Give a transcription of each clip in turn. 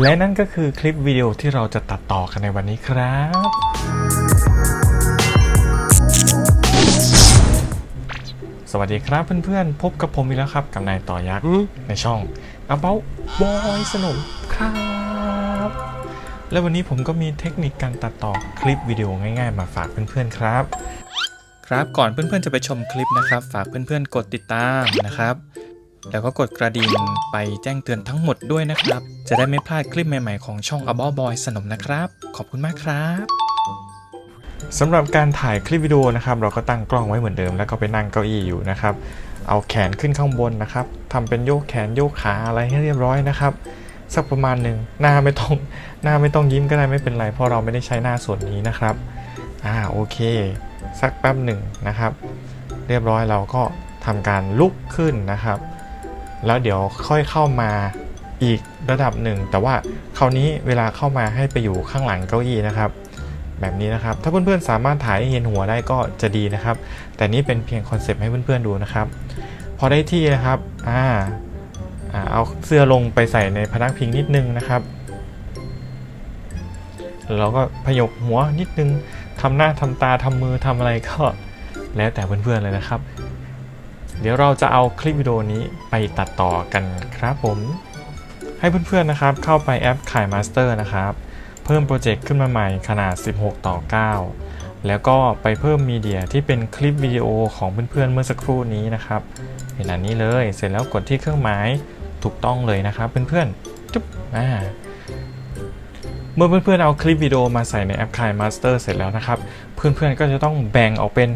และนั่นก็คือคลิปวิดีโอที่เราจะตัดต่อกันในวันนี้ครับ สวัสดีครับเพื่อนๆ พบกับผมอีกแล้วครับ กับนายต่อยักษ์ในช่อง About Boy สนุกครับ และวันนี้ผมก็มีเทคนิคการตัดต่อคลิปวิดีโอง่ายๆ มาฝากเพื่อนๆครับ ครับก่อนเพื่อนๆจะไปชมคลิปนะครับ ฝากเพื่อนๆกดติดตามนะครับ แล้วก็กดกระดิ่งไปแจ้งเตือนทั้งหมดด้วยนะครับ จะได้ไม่พลาดคลิปใหม่ๆของช่อง About Boy สนมนะครับ ขอบคุณมากครับสำหรับการถ่ายคลิปวิดีโอนะครับเราก็ตั้งกล้องไว้เหมือนเดิม แล้วก็ไปนั่งเก้าอี้อยู่นะครับ เอาแขนขึ้นข้างบนนะครับทำเป็นโยกแขนโยกขาอะไรให้เรียบร้อยนะครับสักประมาณหนึ่งหน้าไม่ต้องหน้าไม่ต้องยิ้มก็ได้ไม่เป็นไร เพราะเราไม่ได้ใช้หน้าส่วนนี้นะครับอ่าโอเค สักแป๊บหนึ่งนะครับ เรียบร้อยเราก็ทำการลุกขึ้นนะครับ แล้วเดี๋ยวค่อยเข้ามาอีกระดับหนึ่ง แต่ว่าคราวนี้เวลาเข้ามาให้ไปอยู่ข้างหลังเก้าอี้นะครับ แบบนี้นะครับ ถ้าเพื่อนๆสามารถถ่ายให้เห็นหัวได้ก็จะดีนะครับ แต่นี่เป็นเพียงคอนเซปต์ให้เพื่อนๆดูนะครับ พอได้ที่นะครับอ่าเอาเสื้อลงไปใส่ในพนักพิงนิดนึงนะครับแล้วเราก็พยกหัวนิดนึงทำหน้าทำตาทำมือทำอะไรก็ แล้วแต่เพื่อนๆเลยนะครับ เดี๋ยวเราจะเอาคลิปวิดีโอนี้ไปตัดต่อกันครับผม ให้เพื่อนๆนะครับเข้าไปแอปข่ายมาสเตอร์นะครับ เพิ่มโปรเจกต์ขึ้นมาใหม่ขนาด 16 ต่อ 9 แล้วก็ไปเพิ่มมีเดียที่เป็นคลิปวิดีโอของเพื่อนๆเมื่อสักครู่นี้นะครับเป็นอันนี้เลยเสร็จแล้วกดที่เครื่องหมายถูกต้องเลยนะครับเพื่อนๆจุ๊บอ่าเมื่อเพื่อนๆเอาคลิปวิดีโอมาใส่ในแอป Kai Master เสร็จแล้วนะครับ เพื่อนๆก็จะต้องแบ่งออกเป็น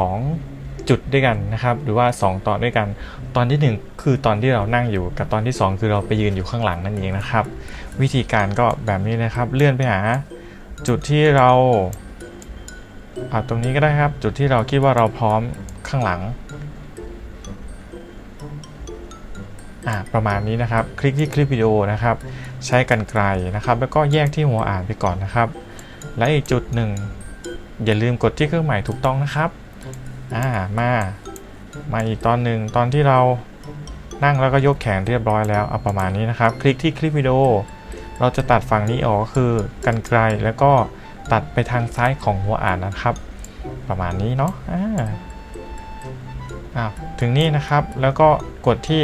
2 จุดด้วยกันนะครับ หรือว่า 2 ตอนด้วยกัน ตอนที่ 1 คือตอนที่เรานั่งอยู่กับตอนที่ 2 คือเราไปยืนอยู่ข้างหลังนั่นเองนะครับ วิธีการก็แบบนี้นะครับ เลื่อนไปหา จุดที่เราอ่าตรงนี้ก็ได้ครับ จุดที่เราคิดว่าเราพร้อมข้างหลังอ่าประมาณนี้นะครับ คลิกที่คลิปวิดีโอนะครับ ใช้กันไกลนะครับ แล้วก็แยกที่หัวอ่านไปก่อนนะครับ และอีกจุดหนึ่งอย่าลืมกดที่เครื่องหมายถูกต้องนะครับ อ่ามา มาอีกตอนหนึ่งตอนที่เรานั่งแล้วก็ยกแขนเรียบร้อยแล้วเอาประมาณนี้นะครับ คลิกที่คลิปวิดีโอ เราจะตัดฝั่งนี้ออกก็คือกันไกลแล้วก็ตัดไปทางซ้ายของหัวอ่านนะครับ ประมาณนี้เนาะอ่าอ้าถึงนี่นะครับแล้วก็กดที่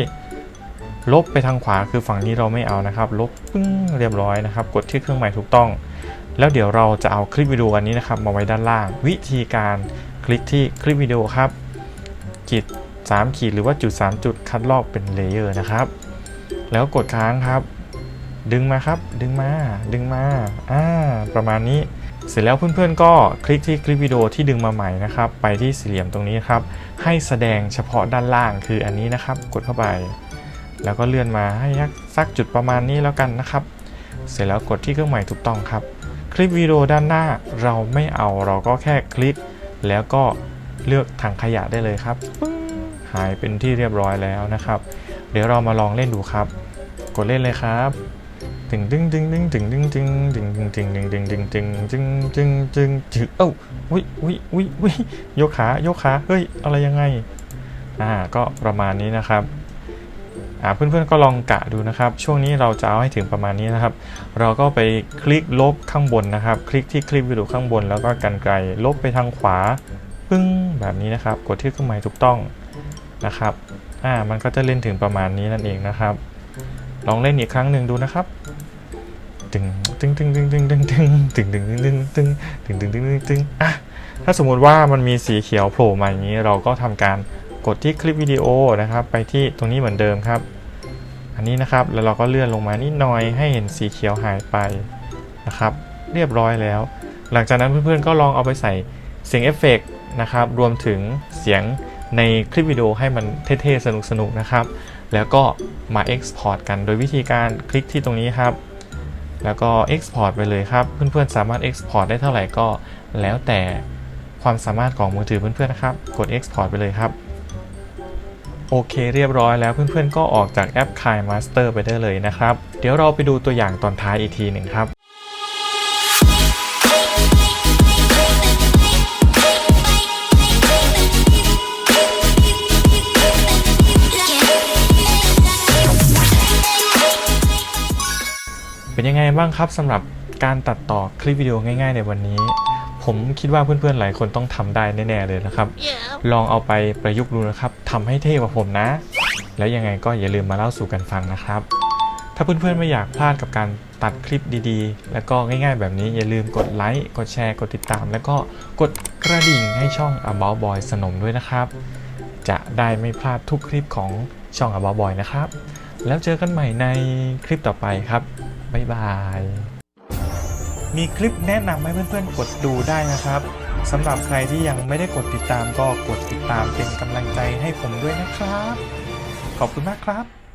ลบไปทางขวาคือฝั่งนี้เราไม่เอานะครับ ลบปึ้งเรียบร้อยนะครับ กดที่เครื่องหมายถูกต้อง แล้วเดี๋ยวเราจะเอาคลิปวิดีโออันนี้นะครับ มาไว้ด้านล่าง วิธีการ คลิกที่คลิปวิดีโอครับขีด3ขีดหรือว่าจุด 3 จุดคัดลอกเป็นเลเยอร์นะครับ แล้วกดค้างครับ ดึงมาครับ ดึงมา ดึงมา อ่า ประมาณนี้ เสร็จแล้วเพื่อนๆก็คลิกที่คลิปวิดีโอที่ดึงมาใหม่นะครับ ไปที่สี่เหลี่ยมตรงนี้ครับ ให้แสดงเฉพาะด้านล่างคืออันนี้นะครับ กดเข้าไป แล้วก็เลื่อนมาให้สักจุดประมาณนี้แล้วกันนะครับ เสร็จแล้วกดที่เครื่องหมายถูกต้องครับ คลิปวิดีโอด้านหน้าเราไม่เอาเราก็แค่คลิก แล้วก็เลือกถังขยะได้เลยครับปึ้งหายเป็นที่เรียบร้อยแล้วนะครับ เดี๋ยวเรามาลองเล่นดูครับ กดเล่นเลยครับตึงดึงดึงดึงดึงดึงดึงดึงดึงดึงดึงดึงดึงดึงดึงดึงดึงเอ้าวิวิวิวิยกขายกขาเฮ้ยอะไรยังไงอ่าก็ประมาณนี้นะครับ เพื่อนๆก็ลองกะดูนะครับ ช่วงนี้เราจะเอาให้ถึงประมาณนี้นะครับ เราก็ไปคลิกลบข้างบนนะครับ คลิกที่คลิปวิดีโอข้างบน แล้วก็กันไกลลบไปทางขวาปึ้งแบบนี้นะครับ กดที่เครื่องหมายถูกต้องนะครับอ่ามันก็จะเล่นถึงประมาณนี้นั่นเองนะครับ ลองเล่นอีกครั้งหนึ่งดูนะครับตึงตึงตึงตึงตึงตึงตึงตึงตึงตึงตึงตึงตึงตึงตึงตึงอะถ้าสมมุติว่ามันมีสีเขียวโผล่มาอย่างนี้เราก็ทำการ กดที่คลิปวิดีโอนะครับ ไปที่ตรงนี้เหมือนเดิมครับ อันนี้นะครับแล้วเราก็เลื่อนลงมานิดหน่อยให้เห็นสีเขียวหายไปนะครับ เรียบร้อยแล้ว หลังจากนั้นเพื่อนๆก็ลองเอาไปใส่เสียงเอฟเฟกต์นะครับ รวมถึงเสียงในคลิปวิดีโอให้มันเท่ๆ สนุกๆนะครับ แล้วก็มา Export กันโดยวิธีการคลิกที่ตรงนี้ครับ แล้วก็ Export ไปเลยครับ เพื่อนๆ สามารถ Export ได้เท่าไหร่ก็แล้วแต่ความสามารถของมือถือเพื่อนๆนะครับ กด Export ไปเลยครับ โอเคเรียบร้อยแล้วเพื่อนๆ ก็ออกจากแอป Kai Master ไปได้เลยนะครับ เดี๋ยวเราไปดูตัวอย่างตอนท้ายอีกทีหนึ่งครับเเป็นยังไงบ้างครับสำหรับการตัดต่อคลิปวิดีโอง่ายๆในวันนี้ ผมคิดว่าเพื่อนๆหลายคนต้องทำได้แน่ๆเลยนะครับ ลองเอาไปประยุกต์ดูนะครับทำให้เท่กว่าผมนะ แล้วยังไงก็อย่าลืมมาเล่าสู่กันฟังนะครับ ถ้าเพื่อนๆไม่อยากพลาดกับการตัดคลิปดีๆ แล้วก็ง่ายๆแบบนี้อย่าลืมกดไลค์กดแชร์กดติดตาม แล้วก็กดกระดิ่งให้ช่อง About Boy สนมด้วยนะครับ จะได้ไม่พลาดทุกคลิปของช่อง About Boy นะครับ แล้วเจอกันใหม่ในคลิปต่อไปครับบ๊ายบาย มีคลิปแนะนำให้เพื่อนๆกดดูได้นะครับสำหรับใครที่ยังไม่ได้กดติดตามก็กดติดตามเป็นกำลังใจให้ผมด้วยนะครับ ขอบคุณมากครับ